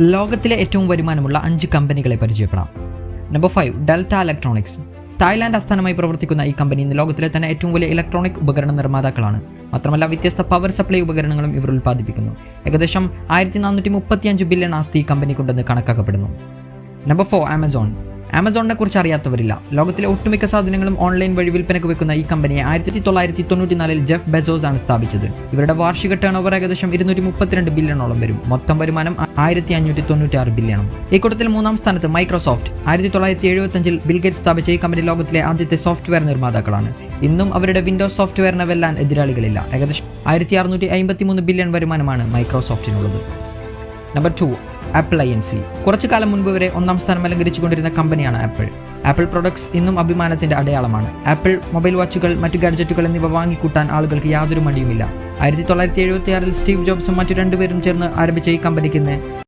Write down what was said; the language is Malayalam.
ലോകത്തിലെ ഏറ്റവും വരുമാനമുള്ള അഞ്ച് കമ്പനികളെ പരിചയപ്പെടാം. Number five Delta Electronics Thailand ആസ്ഥാനമായി പ്രവർത്തിക്കുന്ന ഈ കമ്പനി ഇന്ന് ലോകത്തിലെ തന്നെ ഏറ്റവും വലിയ ഇലക്ട്രോണിക് ഉപകരണ നിർമ്മാതാക്കളാണ്. മാത്രമല്ല വ്യത്യസ്ത പവർ സപ്ലൈ ഉപകരണങ്ങളും ഇവർ ഉൽപ്പാദിപ്പിക്കുന്നു. ഏകദേശം ആയിരത്തി നാനൂറ്റി മുപ്പത്തിയഞ്ച് ബില്യൺ ആസ്തി ഈ കമ്പനിക്കുണ്ടെന്ന് കണക്കാക്കപ്പെടുന്നു. നമ്പർ ഫോർ ആമസോൺ ആമസോണിനെ കുറിച്ച് അറിയാത്തവരില്ല. ലോകത്തിലെ ഒട്ടുമിക്ക സാധനങ്ങളും ഓൺലൈൻ വഴി വിൽപ്പനയ്ക്ക് വെക്കുന്ന ഈ കമ്പനിയെ ആയിരത്തി തൊള്ളായിരത്തി തൊണ്ണൂറ്റിനാലിൽ ജെഫ് ബെസോസ് ആണ് സ്ഥാപിച്ചത്. ഇവരുടെ വാർഷിക ടേൺ ഓവർ ഏകദേശം ഇരുന്നൂറ്റി മുപ്പത്തിരണ്ട് ബില്യണോളം വരും. മൊത്തം വരുമാനം ആയിരത്തി അഞ്ഞൂറ്റി തൊണ്ണൂറ്റി ആറ് ബില്യണും ഈ കൂട്ടത്തിൽ മൂന്നാം സ്ഥാനത്ത് മൈക്രോസോഫ്റ്റ്. ആയിരത്തി തൊള്ളായിരത്തി എഴുപത്തഞ്ചിൽ ബിൽഗേറ്റ് സ്ഥാപിച്ച ഈ കമ്പനി ലോകത്തിലെ ആദ്യത്തെ സോഫ്റ്റ്വെയർ നിർമ്മാതാക്കളാണ്. ഇന്നും അവരുടെ വിൻഡോസ് സോഫ്റ്റ്വെയറിനെ വെല്ലാൻ എതിരാളികളില്ല. ഏകദേശം ആയിരത്തി അറുന്നൂറ്റി അമ്പത്തി മൂന്ന് ബില്യൺ വരുമാനമാണ് മൈക്രോസോഫ്റ്റിനുള്ളത്. Number two. Apple I N C കുറച്ചു കാലം മുൻപ് വരെ ഒന്നാം സ്ഥാനം അലങ്കരിച്ചുകൊണ്ടിരുന്ന കമ്പനിയാണ് ആപ്പിൾ. ആപ്പിൾ പ്രൊഡക്ട്സ് ഇന്നും അഭിമാനത്തിന്റെ അടയാളമാണ്. ആപ്പിൾ മൊബൈൽ വാച്ചുകൾ മറ്റു ഗാഡ്ജറ്റുകൾ എന്നിവ വാങ്ങിക്കൂട്ടാൻ ആളുകൾക്ക് യാതൊരു മടിയുമില്ല. ആയിരത്തി തൊള്ളായിരത്തി എഴുപത്തി സ്റ്റീവ് ജോബ്സും മറ്റു രണ്ടുപേരും ചേർന്ന് ആരംഭിച്ച ഈ കമ്പനിക്ക്